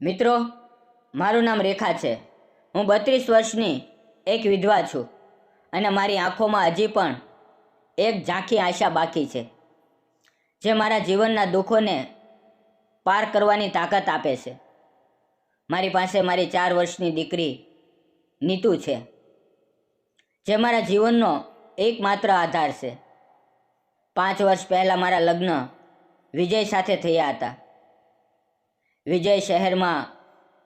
મિત્રો, મારું નામ રેખા છે. હું બત્રીસ વર્ષની એક વિધવા છું અને મારી આંખોમાં હજી પણ એક ઝાંખી આશા બાકી છે, જે મારા જીવનના દુઃખોને પાર કરવાની તાકાત આપે છે. મારી પાસે મારી ચાર વર્ષની દીકરી નીતુ છે, જે મારા જીવનનો એકમાત્ર આધાર છે. પાંચ વર્ષ પહેલાં મારા લગ્ન વિજય સાથે થયા હતા. વિજય શહેરમાં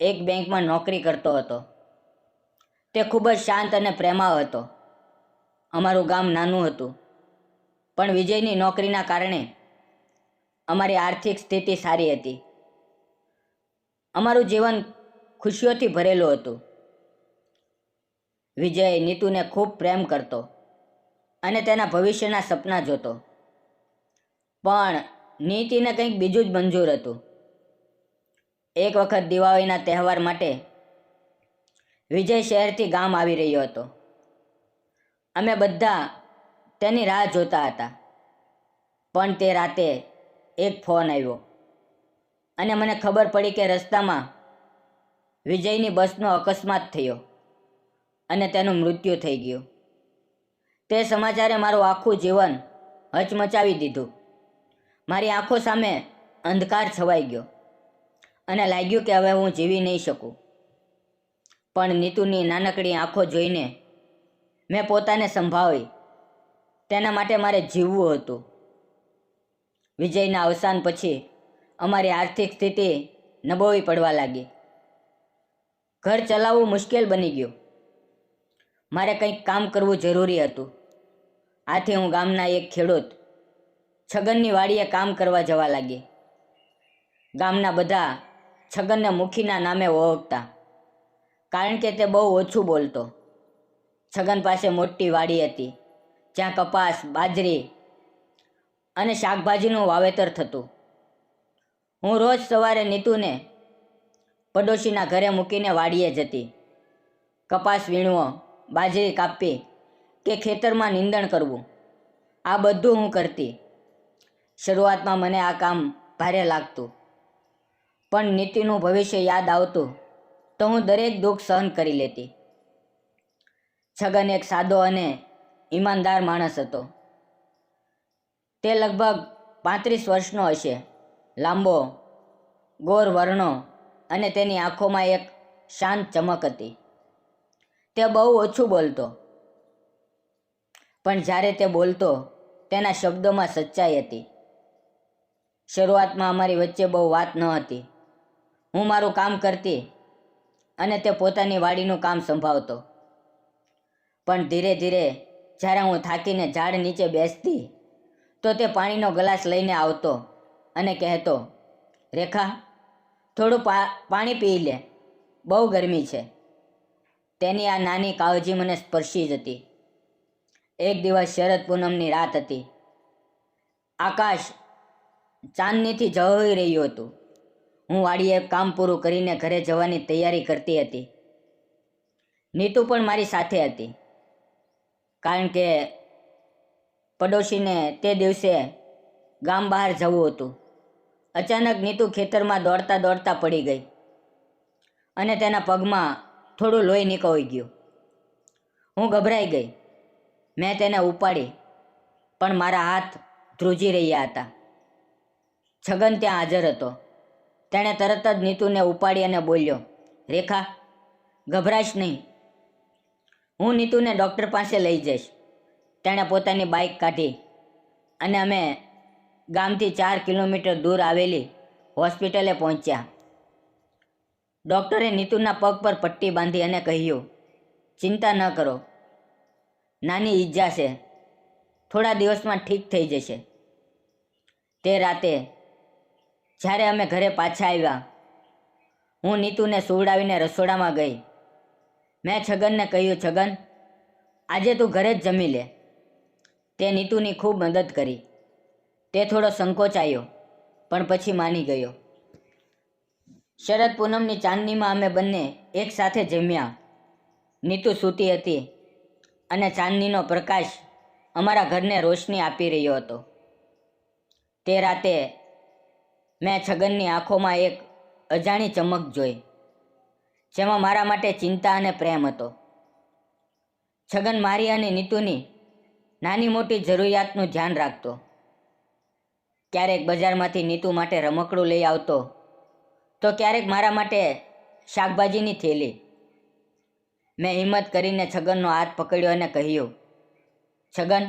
એક બેંકમાં નોકરી કરતો હતો. તે ખૂબ જ શાંત અને પ્રેમાળ હતો. અમારું ગામ નાનું હતું. પણ વિજયની નોકરીના કારણે અમારી આર્થિક સ્થિતિ સારી હતી. અમારું જીવન ખુશીઓથી ભરેલું હતું. વિજય નીતુને ખૂબ પ્રેમ કરતો અને તેના ભવિષ્યના સપના જોતો. પણ નીતિને કંઈક બીજું જ મંજૂર હતું. એક વખત દિવાળીના તહેવાર માટે વિજય શહેરથી ગામ આવી રહ્યો હતો. અમે બધા તેની રાહ જોતા હતા. પણ તે રાતે એક ફોન આવ્યો અને મને ખબર પડી કે રસ્તામાં વિજયની બસનો અકસ્માત થયો અને તેનું મૃત્યુ થઈ ગયું. તે સમાચારે મારું આખું જીવન હચમચાવી દીધું. મારી આંખો સામે અંધકાર છવાઈ ગયો. અને લાગ્યું કે હવે હું જીવી નહીં શકું. પણ નીતુની નાનકડી આંખો જોઈને મેં પોતાને સંભાળી. તેના માટે મારે જીવવું હતું. વિજયના અવસાન પછી અમારી આર્થિક સ્થિતિ નબોવી પડવા લાગી. ઘર ચલાવવું મુશ્કેલ બની ગયું. મારે કંઈક કામ કરવું જરૂરી હતું. આથી હું ગામના એક ખેડૂત છગનની વાડીએ કામ કરવા જવા લાગી. ગામના બધા છગનને મુખીના નામે ઓળખતા. કારણ કે તે બહુ ઓછું બોલતો. છગન પાસે મોટી વાડી હતી, જ્યાં કપાસ, બાજરી અને શાકભાજીનું વાવેતર થતું. હું રોજ સવારે નીતુને પડોશીના ઘરે મૂકીને વાડીએ જતી. કપાસ વીણવો, બાજરી કાપવી કે ખેતરમાં નિંદણ કરવું, આ બધું હું કરતી. શરૂઆતમાં મને આ કામ ભારે લાગતું. પણ નીતિનું ભવિષ્ય યાદ આવતું તો હું દરેક દુઃખ સહન કરી લેતી. છગન એક સાદો અને ઈમાનદાર માણસ હતો. તે લગભગ પાંત્રીસ વર્ષનો હશે. લાંબો, ગોર વર્ણો અને તેની આંખોમાં એક શાંત ચમક હતી. તે બહુ ઓછું બોલતો. પણ જ્યારે તે બોલતો, તેના શબ્દોમાં સચ્ચાઈ હતી. શરૂઆતમાં અમારી વચ્ચે બહુ વાત ન હતી. હું મારું કામ કરતી અને તે પોતાની વાડીનું કામ સંભાળતો. પણ ધીરે ધીરે જ્યારે હું થાકીને ઝાડ નીચે બેસતી, તો તે પાણીનો ગ્લાસ લઈને આવતો અને કહેતો, રેખા, થોડું પાણી પી લે. બહુ ગરમી છે. તેની આ નાની કાળજી મને સ્પર્શી જ હતી. એક દિવસ શરદ પૂનમની રાત હતી. આકાશ ચાંદનીથી ઝળહળી રહ્યું હતું. હું વાડીએ કામ પૂરું કરીને ઘરે જવાની તૈયારી કરતી હતી. નીતુ પણ મારી સાથે હતી. કારણ કે પડોશીને તે દિવસે ગામ બહાર જવું હતું. અચાનક નીતુ ખેતરમાં દોડતા દોડતા પડી ગઈ અને તેના પગમાં થોડું લોહી નીકળી ગયું. હું ગભરાઈ ગઈ. મેં તેને ઉપાડી, પણ મારા હાથ ધ્રુજી રહ્યા હતા. છગન ત્યાં હાજર હતો. તેણે તરત જ નીતુને ઉપાડી અને બોલ્યો, રેખા, ગભરાશ નહીં. હું નીતુને ડૉક્ટર પાસે લઈ જઈશ. તેણે પોતાની બાઇક કાઢી અને અમે ગામથી ચાર કિલોમીટર દૂર આવેલી હોસ્પિટલે પહોંચ્યા. ડૉક્ટરે નીતુના પગ પર પટ્ટી બાંધી અને કહ્યું, ચિંતા ન કરો. નાની ઈજા છે. થોડા દિવસમાં ઠીક થઈ જશે. તે રાતે જ્યારે અમે ઘરે પાછા આવ્યા, હું નીતુને સુવડાવીને રસોડામાં ગઈ. મેં છગનને કહ્યું, છગન, આજે તું ઘરે જ જમી લે. તે નીતુની ખૂબ મદદ કરી. તે થોડો સંકોચાયો પણ પછી માની ગયો. શરદ પૂનમની ચાંદનીમાં અમે બંને એકસાથે જમ્યા. નીતુ સૂતી હતી અને ચાંદનીનો પ્રકાશ અમારા ઘરને રોશની આપી રહ્યો હતો. તે રાતે મેં છગનની આંખોમાં એક અજાણી ચમક જોઈ, જેમાં મારા માટે ચિંતા અને પ્રેમ હતો. છગન મારી અને નીતુની નાની મોટી જરૂરિયાતનું ધ્યાન રાખતો. ક્યારેક બજારમાંથી નીતુ માટે રમકડું લઈ આવતો, તો ક્યારેક મારા માટે શાકભાજીની થેલી. મેં હિંમત કરીને છગનનો હાથ પકડ્યો અને કહ્યું, છગન,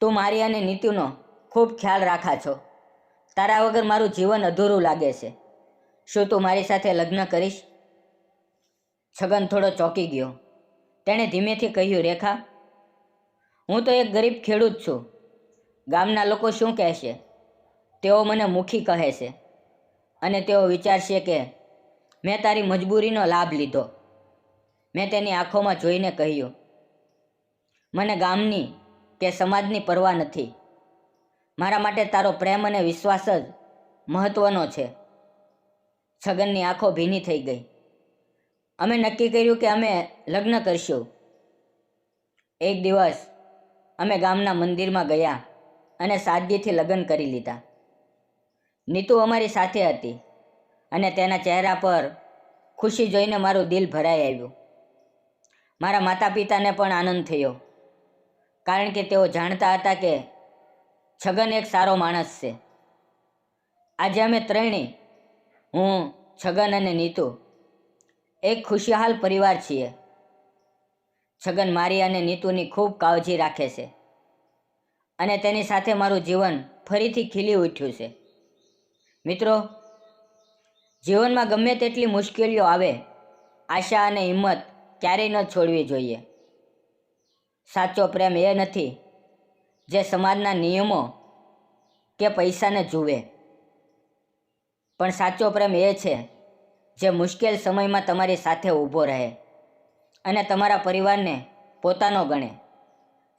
તું મારી અને નીતુનો ખૂબ ખ્યાલ રાખા છો. તારા વગર મારું જીવન અધૂરું લાગે છે. શું તું મારી સાથે લગ્ન કરીશ? છગન થોડો ચોંકી ગયો. તેણે ધીમેથી કહ્યું, રેખા, હું તો એક ગરીબ ખેડૂત છું. ગામના લોકો શું કહેશે તેઓ મને મુખી કહે છે. અને તેઓ વિચારશે કે મેં તારી મજબૂરીનો લાભ લીધો. મેં તેની આંખોમાં જોઈને કહ્યું, મને ગામની કે સમાજની પરવા નથી. મારા માટે તારો પ્રેમ અને વિશ્વાસ જ મહત્વનો છે. છગનની આંખો ભીની થઈ ગઈ. અમે નક્કી કર્યું કે અમે લગ્ન કરશું. એક દિવસ અમે ગામના મંદિરમાં ગયા અને સાદગીથી લગ્ન કરી લીધા. નીતુ અમારી સાથે હતી અને તેના ચહેરા પર ખુશી જોઈને મારું દિલ ભરાઈ આવ્યું. મારા માતા પિતાને પણ આનંદ થયો. કારણ કે તેઓ જાણતા હતા કે છગન એક સારો માણસ છે. આજે અમે ત્રણેય હું, છગન અને નીતુ, એક ખુશહાલ પરિવાર છીએ. છગન મારી અને નીતુની ખૂબ કાળજી રાખે છે અને તેની સાથે મારું જીવન ફરીથી ખીલી ઉઠ્યું છે. મિત્રો, જીવનમાં ગમે તેટલી મુશ્કેલીઓ આવે, આશા અને હિંમત ક્યારેય ન છોડવી જોઈએ. સાચો પ્રેમ એ નથી જે સમાજના નિયમો કે પૈસાને જુએ. પણ સાચો પ્રેમ એ છે જે મુશ્કેલ સમયમાં તમારી સાથે ઊભો રહે અને તમારા પરિવારને પોતાનો ગણે.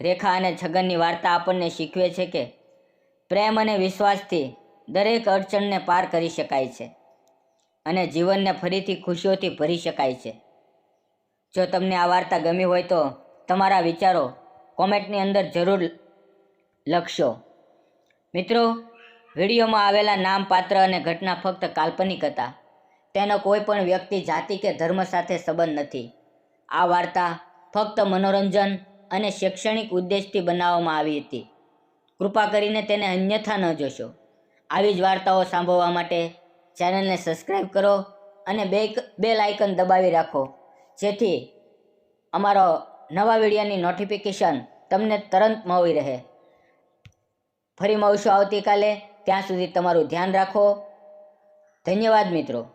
રેખા અને છગનની વાર્તા આપણને શીખવે છે કે પ્રેમ અને વિશ્વાસથી દરેક અડચણને પાર કરી શકાય છે અને જીવનને ફરીથી ખુશીઓથી ભરી શકાય છે. જો તમને આ વાર્તા ગમી હોય તો તમારા વિચારો કોમેન્ટની અંદર જરૂર લખશો. મિત્રો, વિડીયોમાં આવેલા નામ, પાત્ર અને ઘટના ફક્ત કાલ્પનિક હતા. તેનો કોઈ પણ વ્યક્તિ, જાતિ કે ધર્મ સાથે સંબંધ નથી. આ વાર્તા ફક્ત મનોરંજન અને શૈક્ષણિક ઉદ્દેશથી બનાવવામાં આવી હતી. કૃપા કરીને તેને અન્યથા ન જોશો. આવી જ વાર્તાઓ સાંભળવા માટે ચેનલને સબસ્ક્રાઈબ કરો અને બે બેલ આઇકન દબાવી રાખો. જેથી અમારો નવા વિડીયોની નોટિફિકેશન તમને તરત મળી રહે. ફરી મળશું આવતીકાલે. ત્યાં સુધી તમારું ધ્યાન રાખો. ધન્યવાદ મિત્રો.